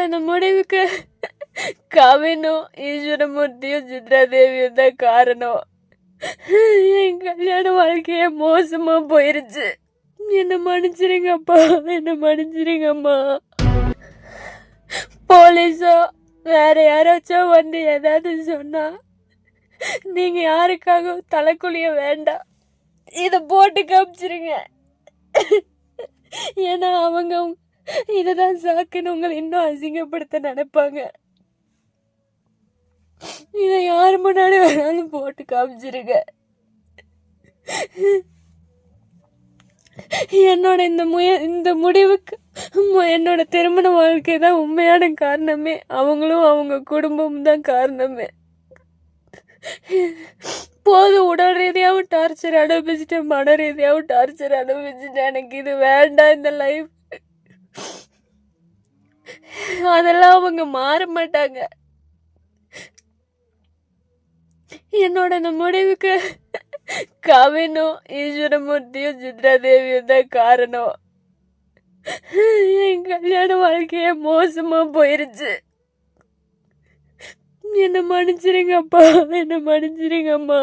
என்னோட இந்த முடிவுக்கு கவினும் ஈஸ்வரமூர்த்தியும் சித்ரா தேவியும் தான் காரணம் என் கல்யாண வாழ்க்கையே மோசமா போயிருச்சு என்ன மன்னிச்சிருங்கப்பா என்ன மன்னிச்சிருங்கம்மா போலீஸோ வேற யாராச்சும் வந்து ஏதாவது சொன்னா நீங்க யாருக்காக தலைக்குழிய வேண்டாம் இதை போட்டு காமிச்சிருங்க ஏன்னா அவங்க இதுதான் சாக்குன்னு உங்களை இன்னும் அசிங்கப்படுத்த நினைப்பாங்க. இதை யார் முன்னாடி வேணாலும் போட்டு காமிச்சிருங்க. என்னோட இந்த முய இந்த முடிவுக்கு என்னோட திருமண வாழ்க்கை தான் உண்மையான காரணமே. அவங்களும் அவங்க குடும்பமும் தான் காரணமே. போதும் உடல் ரீதியாகவும் டார்ச்சர் அனுபவிச்சுட்டேன் மன ரீதியாகவும் டார்ச்சர் அனுபவிச்சுட்டேன். எனக்கு இது வேண்டாம் இந்த லைஃப் அதெல்லாம் அவங்க மாற மாட்டாங்க. என்னோட அந்த முடிவுக்கு கவினும் ஈஸ்வரமூர்த்தியும் சித்ரா தேவியும் தான் காரணம். என் கல்யாண வாழ்க்கையே மோசமா போயிருச்சு. என்ன மன்னிச்சிருங்கப்பா என்ன மன்னிச்சிருங்கம்மா.